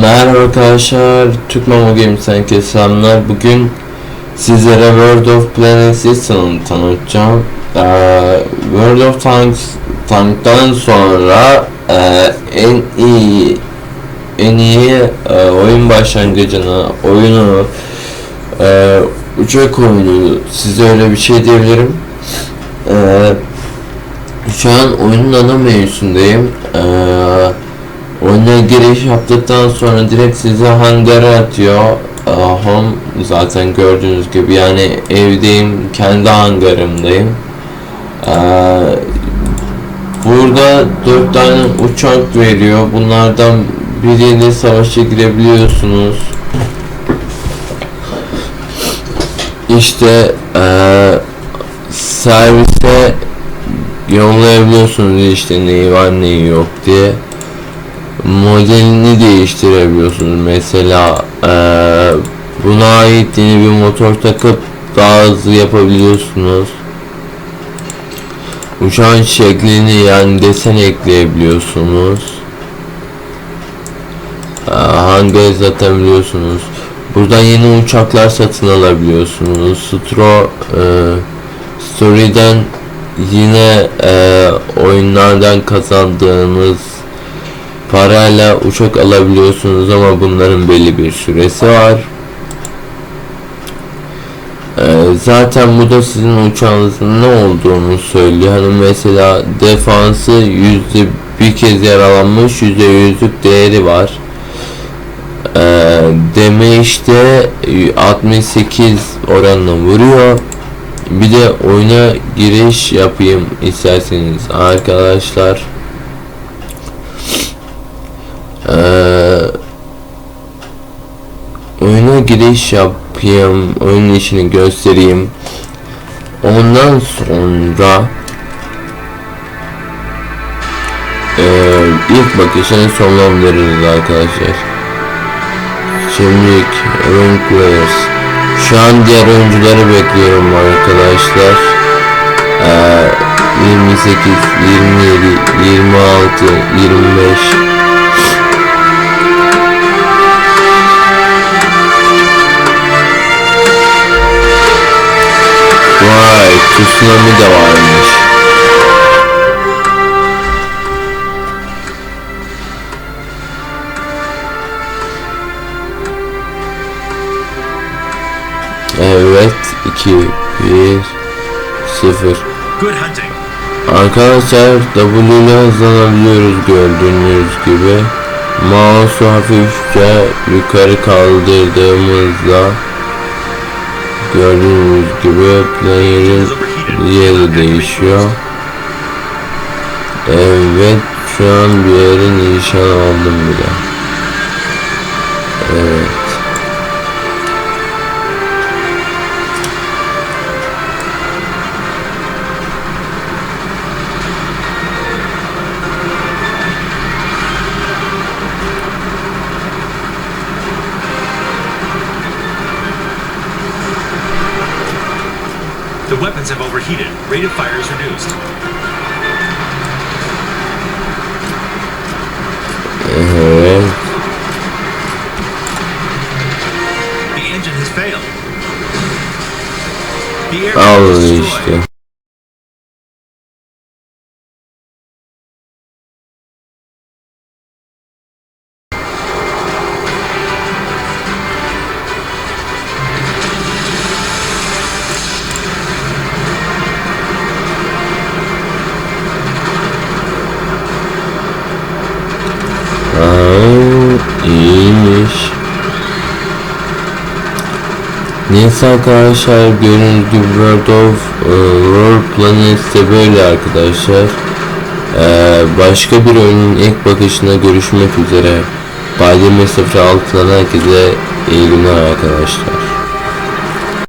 Merhaba arkadaşlar, Türk Mamo Games'ten selamlar. Bugün sizlere World of Planets'i tanı- tanıtacağım. Ee, World of Tanks Tank'tan sonra e, en iyi en iyi e, oyun başlangıcını, oyunu e, uçak oyunu size öyle bir şey diyebilirim. E, şu an oyunun ana menüsündeyim. Eee Oyuna giriş yaptıktan sonra direkt sizi hangara atıyor. Home zaten gördüğünüz gibi yani evdeyim, kendi hangarımdayım. Ee, burada dört tane uçak veriyor. Bunlardan biriyle savaşa girebiliyorsunuz. İşte ee, servise yollayabiliyorsunuz işte neyi var neyi yok diye modelini değiştirebiliyorsunuz. Mesela eee, buna ait yeni bir motor takıp daha hızlı yapabiliyorsunuz. Uçağın şeklini yani desen ekleyebiliyorsunuz. Eee, hangi zaten biliyorsunuz buradan yeni uçaklar satın alabiliyorsunuz. Stro eee, Story'den yine eee, oyunlardan kazandığınız parayla uçak alabiliyorsunuz ama bunların belli bir süresi var. Ee, zaten bu da sizin uçağınızın ne olduğunu söylüyor. Hani mesela defansı yüzde bir kez yaralanmış yüzde yüzlük değeri var. Ee, deme işte 68 oranla vuruyor. Bir de oyuna giriş yapayım isterseniz arkadaşlar. Ee, oyuna giriş yapayım, oyun işini göstereyim. Ondan sonra ee, ilk bakışını sonlandırırız arkadaşlar. Şimdi oyun players. Şu an diğer oyuncuları bekliyorum arkadaşlar. Ee, 28, 27, 26, 25 tsunami de varmış. Evet, 2, 1, 0. Good hunting. Arkadaşlar W ile hızlanabiliyoruz gördüğünüz gibi. Mouse'u hafifçe yukarı kaldırdığımızda gördüğünüz gibi player'in yeri değişiyor. Evet şu an bir yerin nişan aldım bile. Evet. The weapons have overheated. Rate of fire is reduced. Evet. The engine has failed. The aircraft Al is destroyed. Neyse arkadaşlar gördüğünüz gibi World of e, World Planets'te böyle arkadaşlar. Ee, başka bir oyunun ilk bakışına görüşmek üzere. Bademir 06'dan herkese iyi günler arkadaşlar.